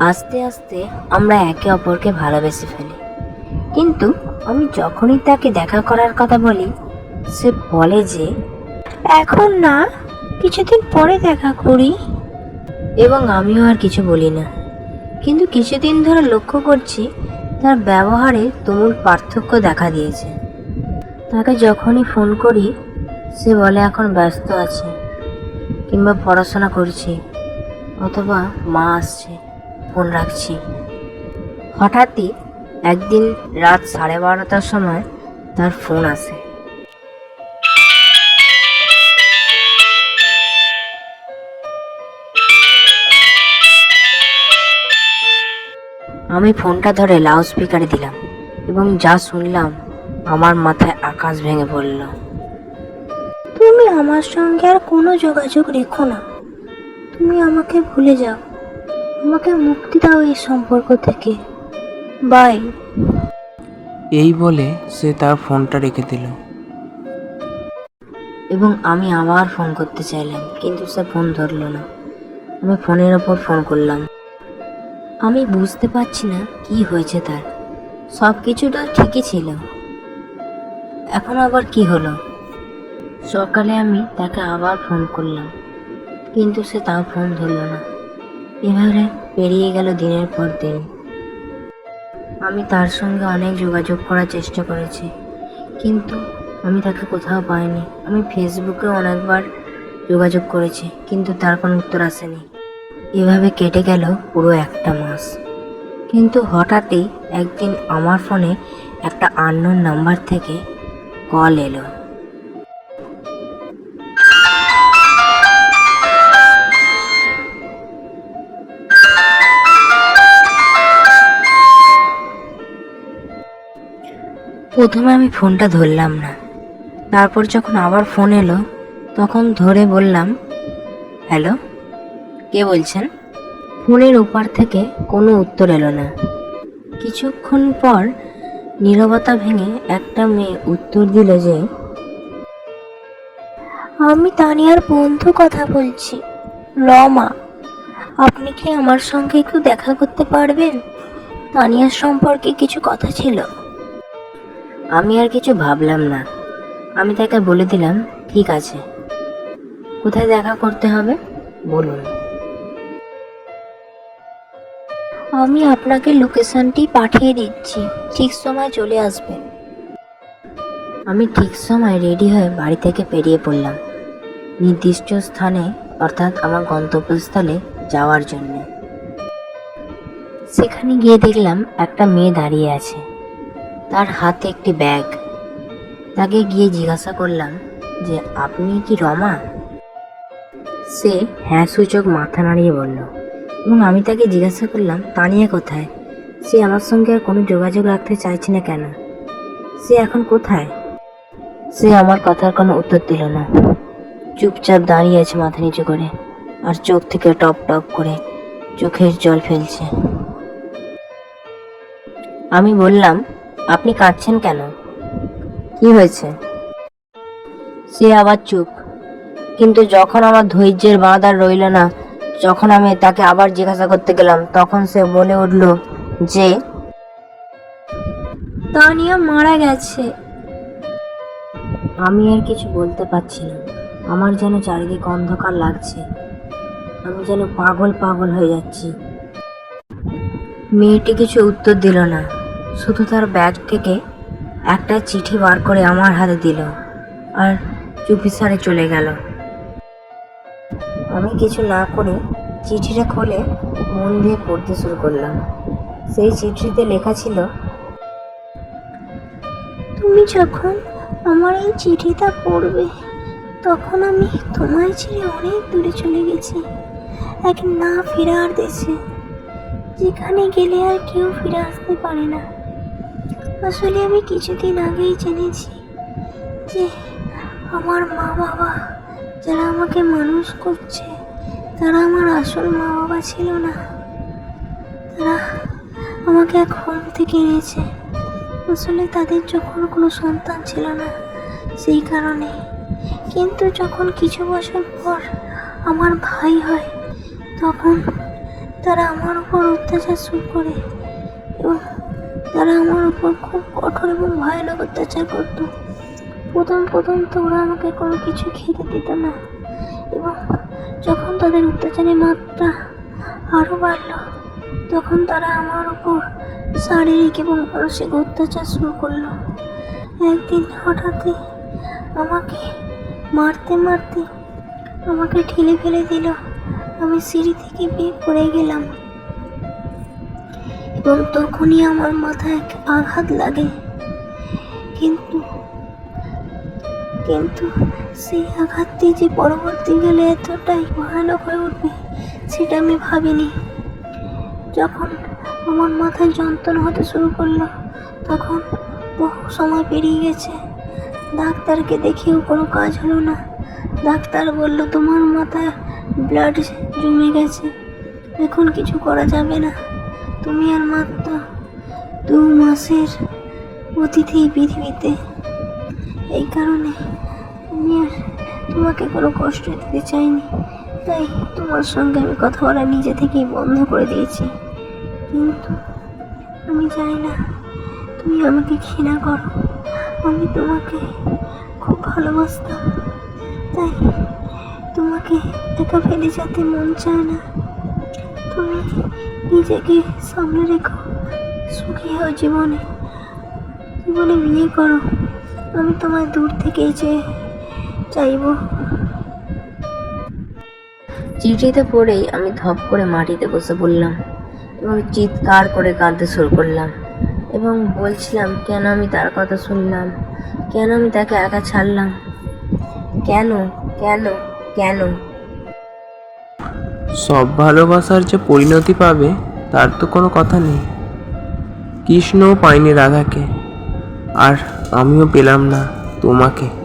আস্তে আস্তে আমরা একে অপরকে ভালোবেসে ফেলি। কিন্তু আমি যখনই তাকে দেখা করার কথা বলি, সে বলে যে, এখন না, কিছুদিন পরে দেখা করি। এবং আমিও আর কিছু বলি না। কিন্তু কিছুদিন ধরে লক্ষ্য করছি, তার ব্যবহারে তুমুল পার্থক্য দেখা দিয়েছে। তাকে যখনই ফোন করি, সে বলে, এখন ব্যস্ত আছে, কিংবা পড়াশোনা করছি, অথবা মা আসছে। ফোন রাখছি। হঠাৎই একদিন রাত সাড়ে বারোটার সময় তার ফোন আসে। আমি ফোনটা ধরে লাউড স্পিকারে দিলাম এবং যা শুনলাম আমার মাথায় আকাশ ভেঙে পড়ল। তুমি আমার সঙ্গে আর কোনো যোগাযোগ রেখো না। তুমি আমাকে ভুলে যাও। আমাকে মুক্তি দাও এই সম্পর্ক থেকে। বাই। এই বলে সে তার ফোনটা রেখে দিল। এবং আমি আবার ফোন করতে চাইলাম কিন্তু সে ফোন ধরলো না। আমি ফোনের ওপর ফোন করলাম। আমি বুঝতে পারছি না কি হয়েছে তার। সব কিছুটা ঠিকই ছিল। এখন আবার কি হলো? সকালে আমি তাকে আবার ফোন করলাম কিন্তু সে তাও ফোন ধরলো না। এভাবে পেরিয়ে গেল দিনের পর দিন। আমি তার সঙ্গে অনেক যোগাযোগ করার চেষ্টা করেছি, কিন্তু আমি তাকে কোথাও পাইনি। আমি ফেসবুকে অনেকবার যোগাযোগ করেছি, কিন্তু তার কোনো উত্তর আসেনি। এভাবে কেটে গেল পুরো একটা মাস। কিন্তু হঠাৎই একদিন আমার ফোনে একটা আননোন নাম্বার থেকে কল এলো। প্রথমে আমি ফোনটা ধরলাম না। তারপর যখন আবার ফোন এলো, তখন ধরে বললাম, হ্যালো, কে বলছেন? ফোনের ওপার থেকে কোনো উত্তর এলো না। কিছুক্ষণ পর নীরবতা ভেঙে একটা মেয়ে উত্তর দিল যে, আমি তানিয়ার বন্ধু কথা বলছি। রমা, আপনি কি আমার সঙ্গে একটু দেখা করতে পারবেন? তানিয়ার সম্পর্কে কিছু কথা ছিল। আমি আর কিছু ভাবলাম না। আমি তাকে বলে দিলাম, ঠিক আছে। কোথায় দেখা করতে হবে? বলুন। আমি আপনাকে লোকেশনটি পাঠিয়ে দিচ্ছি। ঠিক সময় চলে আসবেন আমি ঠিক সময় রেডি হয়ে বাড়ি থেকে বেরিয়ে পড়লাম। নির্দিষ্ট স্থানে, অর্থাৎ আমার গন্তব্যস্থলে যাওয়ার জন্য। সেখানে গিয়ে দেখলাম একটা মেয়ে দাঁড়িয়ে আছে। তার হাতে একটি ব্যাগ। তাকে গিয়ে জিজ্ঞাসা করলাম যে, আপনি কি রমা? সে হ্যাঁ সূচক মাথা নাড়িয়ে বলল, এবং আমি তাকে জিজ্ঞাসা করলাম তানিয়া কোথায়? সে আমার সঙ্গে আর কোনো যোগাযোগ রাখতে চাইছে না কেন? সে এখন কোথায়? সে আমার কথার কোনো উত্তর দিল না। চুপচাপ দাঁড়িয়ে আছে মাথা নিচু করে, আর চোখ থেকে টপ টপ করে চোখের জল ফেলছে। আমি বললাম আপনি কাঁদছেন কেন? কি হয়েছে? সে আবার চুপ। কিন্তু যখন আমার ধৈর্যের বাঁধ আর রইল না যখন আমি তাকে আবার জিজ্ঞাসা করতে গেলাম তখন সে বলে উঠল যে তানিয়া মারা গেছে। আমি আর কিছু বলতে পারছি না। আমার যেন চারিদিক অন্ধকার লাগছে। আমি যেন পাগল পাগল হয়ে যাচ্ছি। মেয়েটি কিছু উত্তর দিল না। শুধু তার ব্যাগ থেকে একটা চিঠি বার করে আমার হাতে দিল আর চুপিসারে চলে গেল। আমি কিছু না করে চিঠিটা খুলে মন দিয়ে পড়তে শুরু করলাম। সেই চিঠিতে লেখা ছিল, তুমি যখন আমার এই চিঠিটা পড়বে, তখন আমি তোমায় ছেড়ে অনেক দূরে চলে গেছি, এক না ফেরার দেশে, যেখানে গেলে আর কেউ ফিরে আসতে পারে না। আসলে আমি কিছুদিন আগেই জেনেছি যে আমার মা বাবা যারা আমাকে মানুষ করছে, তারা আমার আসল মা বাবা ছিল না। তারা আমাকে এক হোম থেকে এনেছে। আসলে তাদের যখন কোনো সন্তান ছিল না, সেই কারণে। কিন্তু যখন কিছু বছর পর আমার ভাই হয়, তখন তারা আমার উপর অত্যাচার শুরু করে এবং তারা আমার উপর খুব কঠোর এবং ভয়ানক অত্যাচার করতো। প্রথম প্রথম তো ওরা আমাকে কোনো কিছু খেতে দিত না এবং যখন তাদের অত্যাচারের মাত্রা আরও বাড়লো, তখন তারা আমার উপর শারীরিক এবং মানসিক অত্যাচার শুরু করল। একদিন হঠাৎই আমাকে মারতে মারতে আমাকে ঠেলে ফেলে দিল। আমি সিঁড়ি থেকে বেয়ে পড়ে গেলাম। তখনই আমার মাথায় এক আঘাত লাগে। কিন্তু কিন্তু সেই আঘাতটি যে পরবর্তীকালে এতটাই ভয়ানক হয়ে উঠবে, সেটা আমি ভাবিনি। যখন আমার মাথায় যন্ত্রণা হতে শুরু করল, তখন বহু সময় পেরিয়ে গেছে। ডাক্তারকে দেখিয়েও কোনো কাজ হলো না। ডাক্তার বলল, তোমার মাথায় ব্লাড জমে গেছে। এখন কিছু করা যাবে না। তুমি আর মাত্র দু মাসের অতিথি পৃথিবীতে। এই কারণে আমি আর তোমাকে কোনো কষ্ট দিতে চাইনি। তাই তোমার সঙ্গে আমি কথা বলা নিজে থেকেই বন্ধ করে দিয়েছি। কিন্তু আমি চাই না, তুমি আমাকে ঘৃণা করো। আমি তোমাকে খুব ভালোবাসতাম। তাই তোমাকে একা ফেলে যেতে মন চায় না। নিজেকে সামনে রেখো। সুখী হও জীবনে। জীবনে বিয়ে করো। আমি তোমায় দূর থেকেই যে চাইব। চিঠিতে পড়েই আমি ধপ করে মাটিতে বসে পড়লাম এবং চিৎকার করে কাঁদতে শুরু করলাম এবং বলছিলাম, কেন আমি তার কথা শুনলাম? কেন আমি তাকে একা ছাড়লাম? কেন? কেন? কেন? সব ভালোবাসার যে পরিণতি পাবে, তার তো কোনো কথা নেই। কৃষ্ণও পায়নি রাধাকে। আর আমিও পেলাম না তোমাকে।